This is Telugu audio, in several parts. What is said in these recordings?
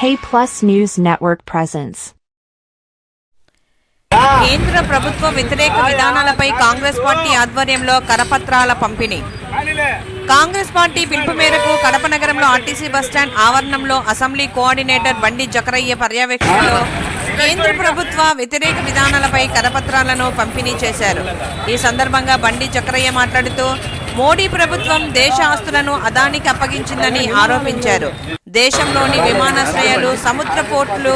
K Plus News Network presents. కేంద్ర ప్రభుత్వ వ్యతిరేక విధానాలపై కాంగ్రెస్ పార్టీ ఆధ్వర్యంలో కరపత్రాల పంపిణీ. కాంగ్రెస్ పార్టీ పిలుపు మేరకు కడప నగరంలో ఆర్టీసీ బస్టాండ్ ఆవరణంలో అసెంబ్లీ కోఆర్డినేటర్ బండి జకరయ్య పర్యవేక్షణలో కేంద్ర ప్రభుత్వ వ్యతిరేక విధానాలపై కరపత్రాలను పంపిణీ చేశారు. ఈ సందర్భంగా బండి జకరయ్య మాట్లాడుతూ మోడీ ప్రభుత్వం దేశ ఆస్తులను అదానికి అప్పగించిందని ఆరోపించారు. దేశంలోని విమానాశ్రయాలు సముద్ర పోర్టులు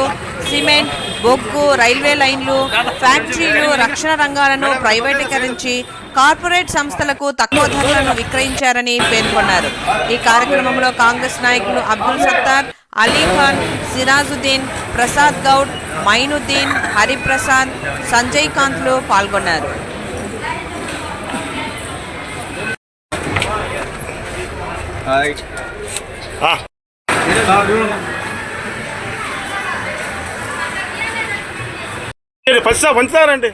సిమెంట్ బొగ్గు రైల్వే లైన్లు ఫ్యాక్టరీలు రక్షణ రంగాలను ప్రైవేటీకరించి కార్పొరేట్ సంస్థలకు తక్కువ ధరలను విక్రయించారని పేర్కొన్నారు. ఈ కార్యక్రమంలో కాంగ్రెస్ నాయకులు అబ్దుల్ సత్తార్ అలీఖాన్ సిరాజుద్దీన్ ప్రసాద్ గౌడ్ మైనుద్దీన్ హరిప్రసాద్ సంజయ్ కాంత్లు పాల్గొన్నారు. హాయ్. పంచుతారండి.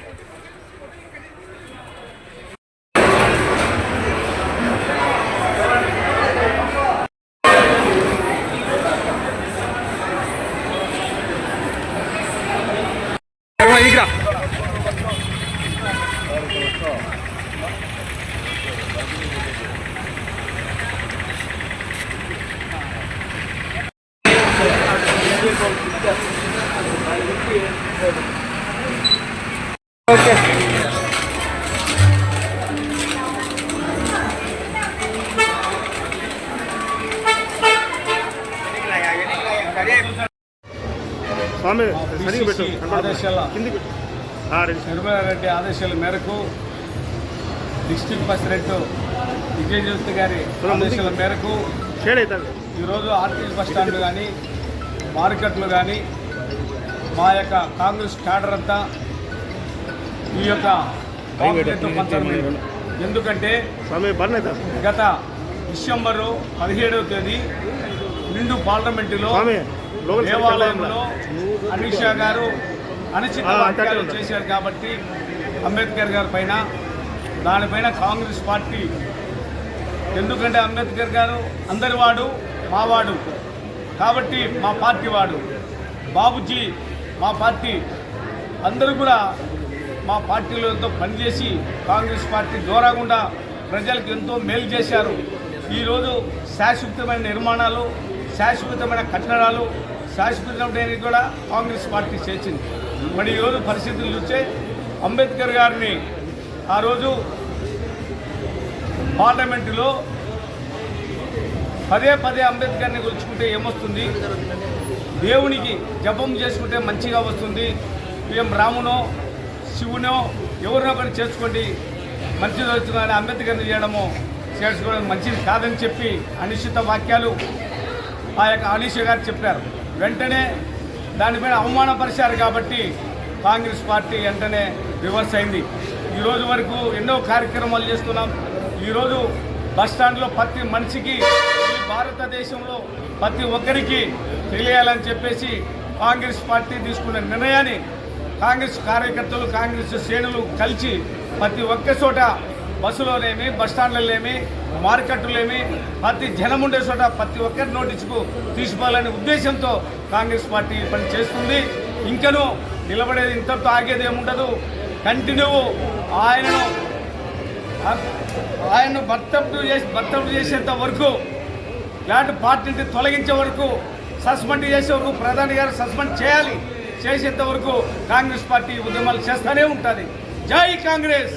స్వామి సరిగ్గా పెట్టు. ఆదేశాల. నిర్మలారెడ్డి ఆదేశాల మేరకు డిస్ట్రిక్ట్ ప్రెసిడెంట్ విజయజ్యోతి గారి ఆదేశాల మేరకు ఈరోజు ఆర్టీసీ బస్ స్టాండ్లు కానీ మార్కెట్లు కానీ మా యొక్క కాంగ్రెస్ క్యాడర్ అంతా ఈ యొక్క. ఎందుకంటే గత డిసెంబరు పదిహేడవ తేదీ నిండు పార్లమెంటులో దేవాలయంలో అమిత్ షా గారు వాక్యాలు అంతే చేశారు కాబట్టి అంబేద్కర్ గారి పైన దానిపైన కాంగ్రెస్ పార్టీ. ఎందుకంటే అంబేద్కర్ గారు అందరి వాడు మావాడు. కాబట్టి మా పార్టీ వాడు. బాబుజీ మా పార్టీ అందరూ కూడా మా పార్టీలో ఎంతో పనిచేసి కాంగ్రెస్ పార్టీ దూరకుండా ప్రజలకు ఎంతో మేలు చేశారు. ఈరోజు శాశ్వతమైన నిర్మాణాలు శాశ్వతమైన కట్టడాలు శాశ్వతమైన కూడా కాంగ్రెస్ పార్టీ చేసింది. మరి ఈరోజు పరిస్థితులు చూస్తే అంబేద్కర్ గారిని ఆ రోజు పార్లమెంటులో పదే పదే అంబేద్కర్ని గుర్చుకుంటే ఏమొస్తుంది? దేవునికి జపం చేసుకుంటే మంచిగా వస్తుంది. ఏం రామునో శివునో ఎవరినో ఒకరిని చేసుకోండి మంచిది వస్తుంది అని అంబేద్కర్ని చేయడము చేసుకోవడం మంచిది కాదని చెప్పి అనిశ్చిత వాక్యాలు ఆ యొక్క అనీష గారు చెప్పారు. వెంటనే దానిపైన అవమానపరిచారు కాబట్టి కాంగ్రెస్ పార్టీ వెంటనే రివర్స్ అయింది. ఈరోజు వరకు ఎన్నో కార్యక్రమాలు చేస్తున్నాం. ఈరోజు బస్ స్టాండ్లో ప్రతి మనిషికి భారతదేశంలో ప్రతి ఒక్కరికి తెలియాలని చెప్పేసి కాంగ్రెస్ పార్టీ తీసుకున్న నిర్ణయాన్ని కాంగ్రెస్ కార్యకర్తలు కాంగ్రెస్ శ్రేణులు కలిసి ప్రతి ఒక్క చోట బస్సులోనేమి బస్ స్టాండ్లలోనేమి మార్కెట్లోనేమి ప్రతి జనం ఉండే చోట ప్రతి ఒక్కరి నోటీసుకు తీసుకోవాలనే ఉద్దేశంతో కాంగ్రెస్ పార్టీ పని చేస్తుంది. ఇంకనూ నిలబడేది ఇంతతో ఆగేది ఏముండదు. కంటిన్యూ ఆయనను ఆయన్ను భర్తపు చేసి భర్తపు చేసేంత వరకు ఇలాంటి పార్టీని తొలగించే వరకు సస్పెండ్ చేసే వరకు ప్రధాని గారు సస్పెండ్ చేయాలి చేసేంత వరకు కాంగ్రెస్ పార్టీ ఉద్యమాలు చేస్తూనే ఉంటుంది. జై కాంగ్రెస్!